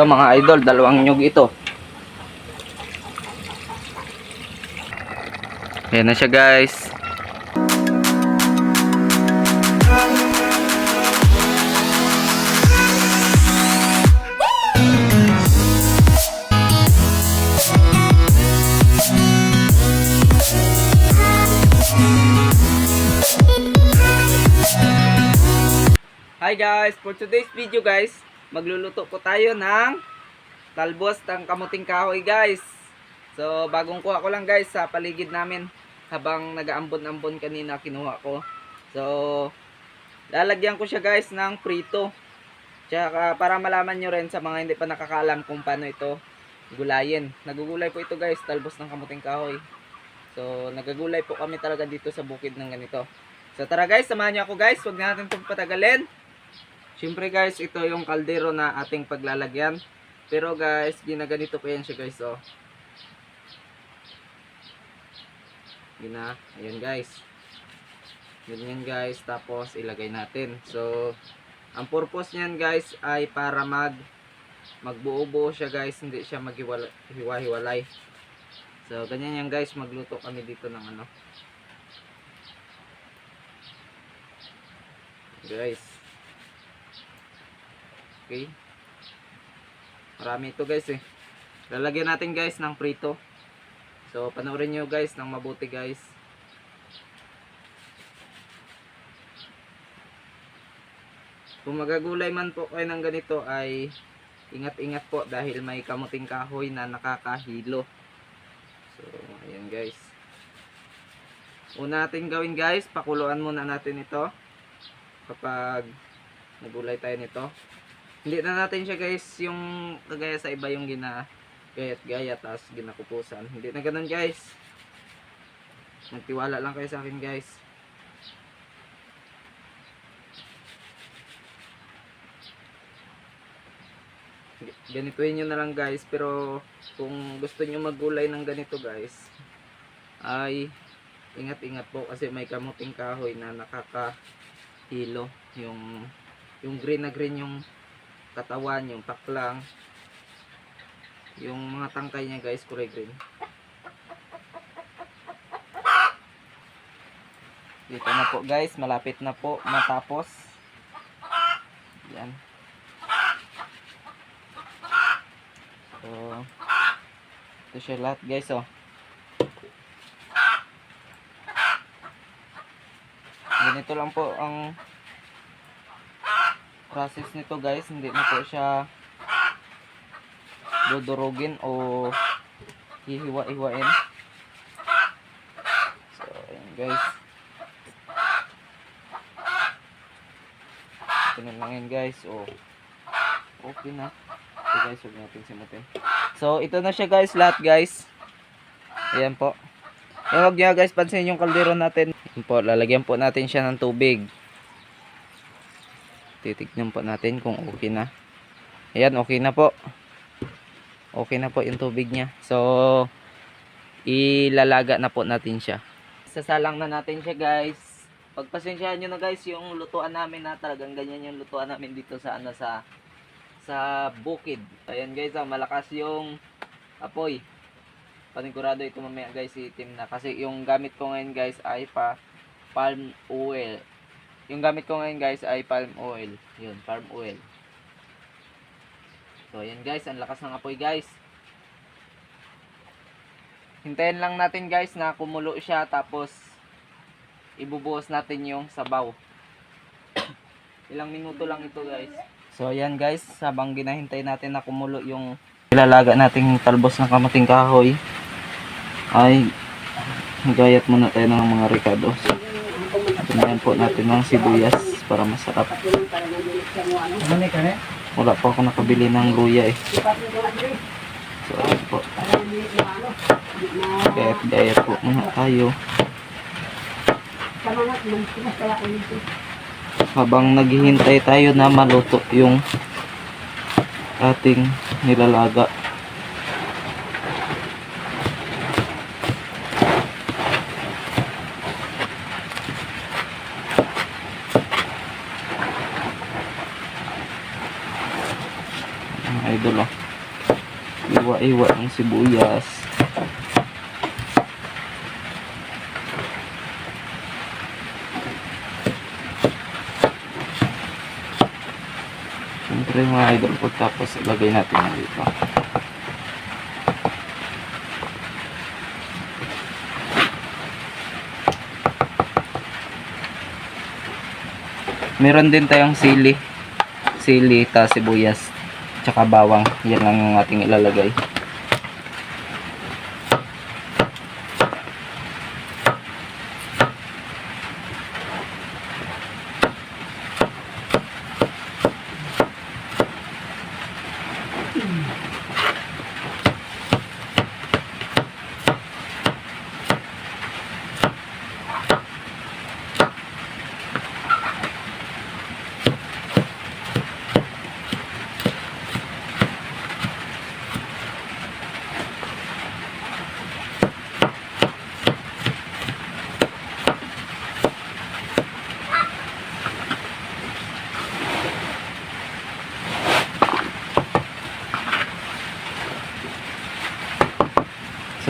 Ito mga idol, dalawang nyug ito. Ayan na siya guys. Hi guys, for today's video guys, magluluto po tayo ng talbos ng kamuting kahoy guys. So bagong kuha ko lang guys sa paligid namin habang nagaambon-ambon kanina kinuha ko. So lalagyan ko siya guys ng prito. Tsaka para malaman nyo rin sa mga hindi pa nakakaalam kung paano ito gulayin. Nagugulay po ito guys, talbos ng kamuting kahoy. So nagagulay po kami talaga dito sa bukid ng ganito. So tara guys, samahan niyo ako guys. Huwag na natin itong patagalin. Siyempre guys, ito yung kaldero na ating paglalagyan. Pero guys, ginaganito pa yan siya guys, oh. Gina, ayan guys. Ganyan guys, tapos ilagay natin. So, ang purpose niyan guys ay para mag magbuo-buo siya guys, hindi siya maghiwa-hiwalay. So, ganyan yan guys, magluto kami dito ng ano. Guys. Okay. Marami ito guys eh. Lalagyan natin guys ng prito. So panoorin nyo guys ng mabuti guys. Kung magagulay man po kayo ng ganito ay ingat-ingat po dahil may kamuting kahoy na nakakahilo. So ayan guys. Una natin gawin guys, pakuluan muna natin ito kapag nagulay tayo nito. Hindi na natin siya guys yung kagaya sa iba yung gina gayat-gaya tapos ginakupusan. Hindi na ganun guys. Magtiwala lang kayo sa akin guys. Ganituin nyo na lang guys. Pero kung gusto nyo maggulay ng ganito guys ay ingat-ingat po kasi may kamuting kahoy na nakakahilo yung yung green na green yung katawan, yung taklang, yung mga tangkay niya guys, kulay green. Dito na po guys, malapit na po matapos. Yan. So, ito siya lahat guys oh. Ganito lang po ang process nito guys. Hindi na po siya dudurugin o hihiwa-hiwain. So ayan guys. Ito na lang yan guys. O okay na. Ito guys huwag natin simutin. So ito na siya guys lahat guys. Ayan po. Ayan, huwag nyo guys pansin yung kaldero natin. Ayan po lalagyan po natin siya ng tubig titignan po natin kung okay na. Ayan okay na po. Okay na po yung tubig niya. So ilalaga na po natin siya. Sasalang na natin siya guys. Pagpasensyahan nyo na guys yung lutuan namin na talagang ganyan yung lutuan namin dito sa ano sa sa bukid. Ayan guys ah, malakas yung apoy. Panigurado ito mamaya guys itim na. Kasi yung gamit ko ngayon guys ay pa palm oil yung gamit ko ngayon guys ay palm oil. Yun, palm oil. So, ayan guys, ang lakas ng apoy guys. Hintayin lang natin guys na kumulo siya tapos ibubuhos natin yung sabaw. Ilang minuto lang ito guys. So, ayan guys, habang ginahintay natin na kumulo yung ilalaga nating talbos ng kamating kahoy ay gayat muna tayo ng mga ricados. Tumayan po natin ng sibuyas para masarap. Wala po ako nakabili ng luya eh. So, ayun po. Kaya gaya po muna tayo. Habang naghihintay tayo na maluto yung ating nilalaga. mga idol oh. Iwa-iwa ang sibuyas. Siyempre mga idol po tapos ilagay natin na dito. Meron din tayong sili. Sili, ta sibuyas, tsaka bawang. Yan lang yung ating ilalagay.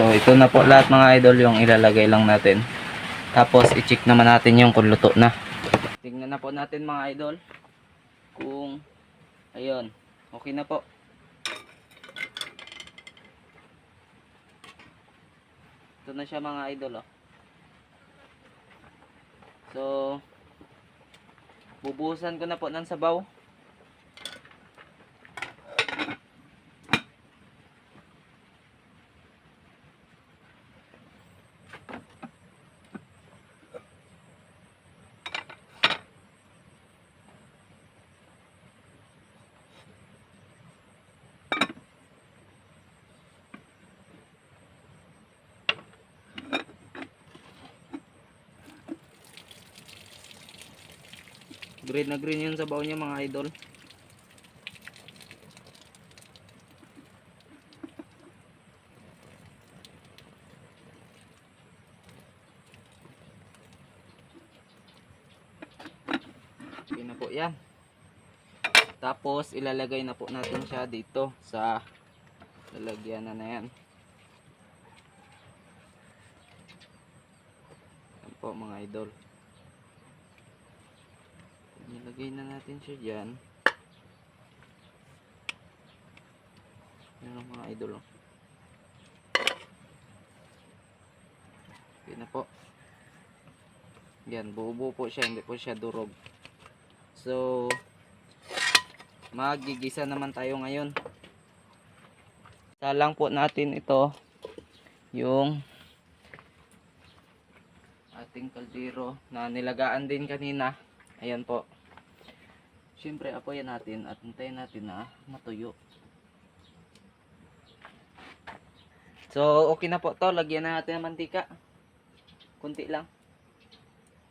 So ito na po lahat mga idol yung ilalagay lang natin. Tapos i-check naman natin yung kung luto na. Tingnan na po natin mga idol kung ayun, okay na po. Ito na siya mga idol oh. So bubuhusan ko na po ng sabaw. Green na green yung sabaw niya mga idol. Okay na po yan. Tapos ilalagay na po natin siya dito sa lalagyan na na yan. Yan po mga idol. Nilagay na natin siya dyan. Yan ang mga idol. oh. Okay na po. Yan, buo-buo po siya, hindi po siya durog. So, magigisa naman tayo ngayon. Salang po natin ito yung ating kaldero na nilagaan din kanina. Ayan po. Siyempre, apoyan natin at hintayin natin na matuyo. So, okay na po to. Lagyan na natin ng mantika. Kunti lang.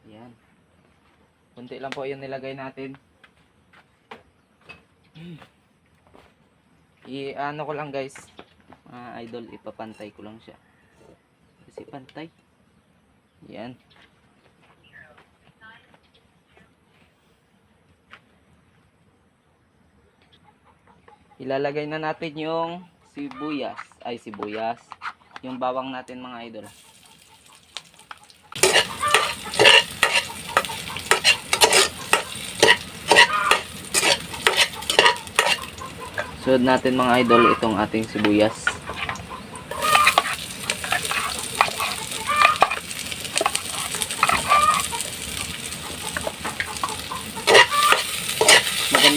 Ayan. Kunti lang po yung nilagay natin. I-ano ko lang guys. Mga idol, ipapantay ko lang siya. Kasi pantay. Yan. Ilalagay na natin yung sibuyas. Ay, sibuyas. Yung bawang natin mga idol. Sunod natin mga idol itong ating sibuyas.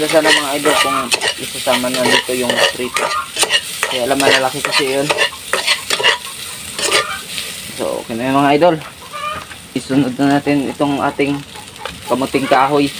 Maganda sana mga idol kung isasama na nito yung prito. Kaya alam malalaki kasi yun. So, okay na yun mga idol. Isunod na natin itong ating kamuting kahoy.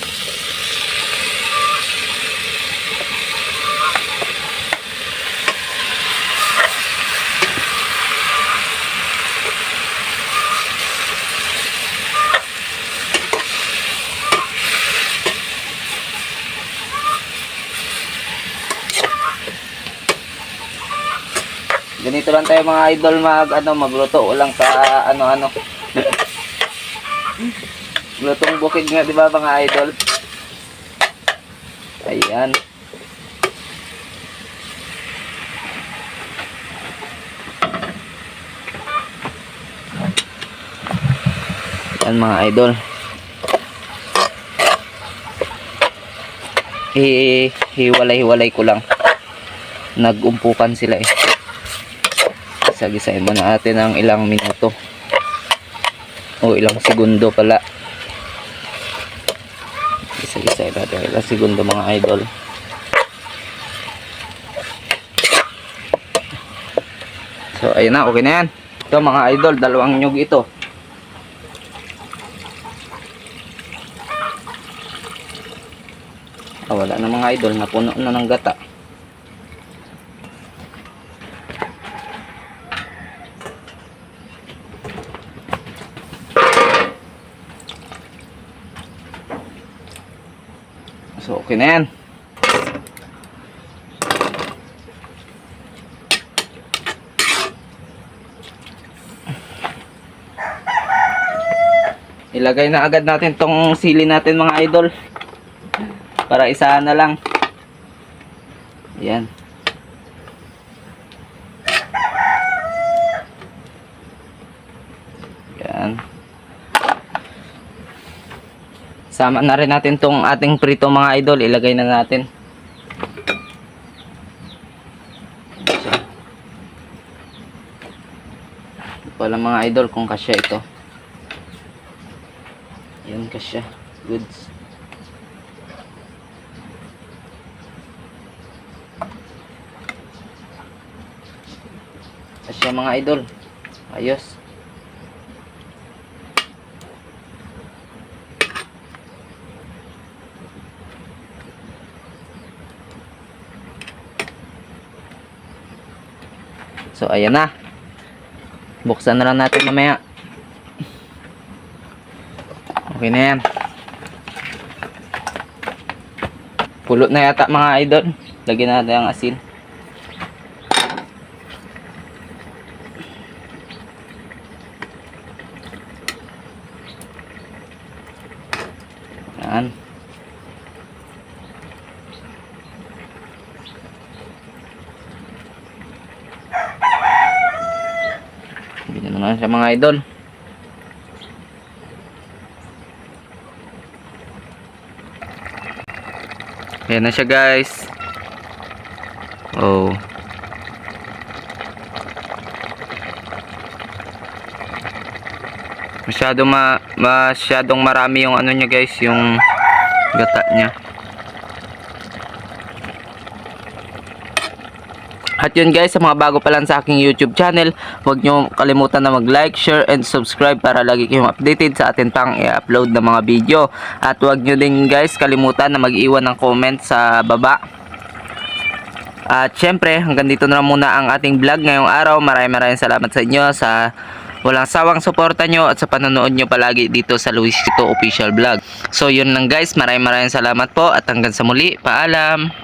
Dito lang tayo mga idol mag ano magluto lang sa ano ano. Lutong bukid nga 'di ba mga idol? Ayan. Ayan mga idol. Hihiwalay-hiwalay ko lang. Nagumpukan sila eh. Isa-gisain muna natin ng ilang minuto. O ilang segundo pala. Isa-gisain natin ilang segundo mga idol. So, ayun na, okay na yan. Ito mga idol, dalawang nyug ito. Ah, wala na mga idol, napuno na ng gata. So, okay na yan. Ilagay na agad natin tong sili natin mga idol. Para isahan na lang. Ayan. Sama na rin natin tong ating prito mga idol. Ilagay na natin. Wala mga idol kung kasya ito. Yan kasya. Goods. Kasya mga idol. Ayos. So ayan na. Buksan na lang natin mamaya. Okay na yan. Pulot na yata mga idol. Lagyan natin ang asin. Yan. Ganyan naman siya mga idol. Ayan na siya guys. Oh. Masyado ma masyadong marami yung ano niya guys, yung gata niya. At yun guys, sa mga bago pa lang sa aking YouTube channel, huwag nyo kalimutan na mag-like, share, and subscribe para lagi kayong updated sa atin pang i-upload na mga video. At huwag nyo din guys kalimutan na mag-iwan ng comment sa baba. At syempre, hanggang dito na muna ang ating vlog ngayong araw. Maraming maraming salamat sa inyo sa walang sawang suporta nyo at sa panonood nyo palagi dito sa Luisito Official Vlog. So yun lang guys, maraming maraming salamat po at hanggang sa muli, paalam!